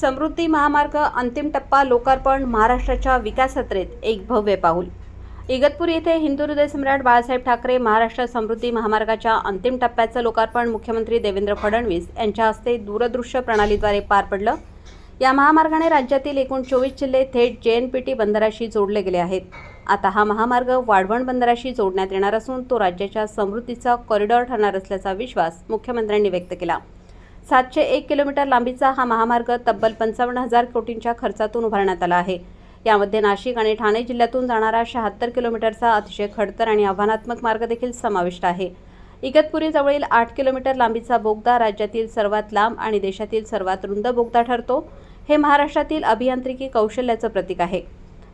समृद्धी महामार्ग अंतिम टप्पा लोकार्पण महाराष्ट्राच्या विकासयात्रेत एक भव्य पाऊल. इगतपूर येथे हिंदू हृदय सम्राट बाळासाहेब ठाकरे महाराष्ट्र समृद्धी महामार्गाच्या अंतिम टप्प्याचं लोकार्पण मुख्यमंत्री देवेंद्र फडणवीस यांच्या हस्ते दूरदृश्य प्रणालीद्वारे पार पडलं. या महामार्गाने राज्यातील एकूण चोवीस जिल्हे थेट जे एन पी टी बंदराशी जोडले गेले आहेत. आता हा महामार्ग वाढवण बंदराशी जोडण्यात येणार असून तो राज्याच्या समृद्धीचा कॉरिडॉर ठरणार असल्याचा विश्वास मुख्यमंत्र्यांनी व्यक्त केला. सातशे एक किलोमीटर लांबीचा हा महामार्ग तब्बल पंचावन्न हजार कोटींच्या खर्चातून उभारण्यात आला आहे. यामध्ये नाशिक आणि ठाणे जिल्ह्यातून जाणारा शहात्तर किलोमीटरचा अतिशय खडतर आणि आव्हानात्मक मार्ग देखील समाविष्ट आहे. इगतपुरीजवळील आठ किलोमीटर लांबीचा बोगदा राज्यातील सर्वात लांब आणि देशातील सर्वात रुंद बोगदा ठरतो. हे महाराष्ट्रातील अभियांत्रिकी कौशल्याचं प्रतीक आहे.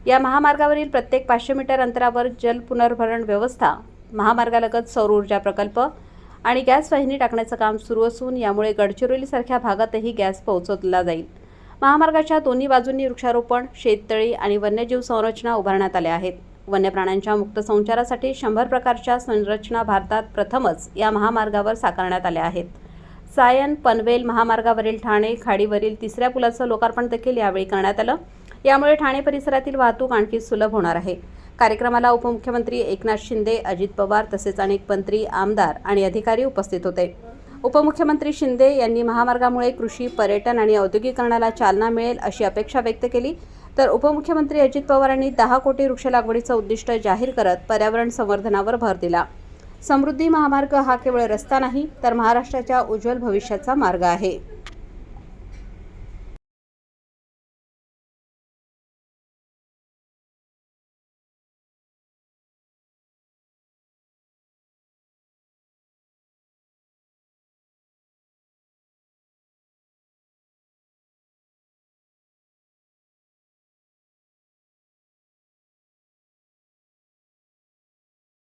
या महामार्गावरील प्रत्येक पाचशे मीटर अंतरावर जल पुनर्भरण व्यवस्था महामार्गालगत सौर ऊर्जा प्रकल्प आणि गॅस वाहिनी टाकण्याचं काम सुरू असून यामुळे गडचिरोलीसारख्या भागातही गॅस पोहोचवला जाईल. महामार्गाच्या दोन्ही बाजूंनी वृक्षारोपण शेततळी आणि वन्यजीव संरचना उभारण्यात आल्या आहेत. वन्य प्राण्यांच्या मुक्त संचारासाठी शंभर प्रकारच्या संरचना भारतात प्रथमच या महामार्गावर साकारण्यात आल्या आहेत. सायन पनवेल महामार्गावरील ठाणे खाडीवरील तिसऱ्या पुलाचं लोकार्पण देखील यावेळी करण्यात आलं. यामुळे ठाणे परिसरातील वाहतूक आणखी सुलभ होणार आहे. कार्यक्रमाला उपमुख्यमंत्री एकनाथ शिंदे अजित पवार तसेच अनेक मंत्री आमदार आणि अधिकारी उपस्थित होते. उपमुख्यमंत्री शिंदे यांनी महामार्गामुळे कृषी पर्यटन आणि औद्योगिकरणाला चालना मिळेल अशी अपेक्षा व्यक्त केली. तर उपमुख्यमंत्री अजित पवारांनी दहा कोटी वृक्ष लागवडीचं उद्दिष्ट जाहीर करत पर्यावरण संवर्धनावर भर दिला. समृद्धी महामार्ग हा केवळ रस्ता नाही तर महाराष्ट्राच्या उज्ज्वल भविष्याचा मार्ग आहे.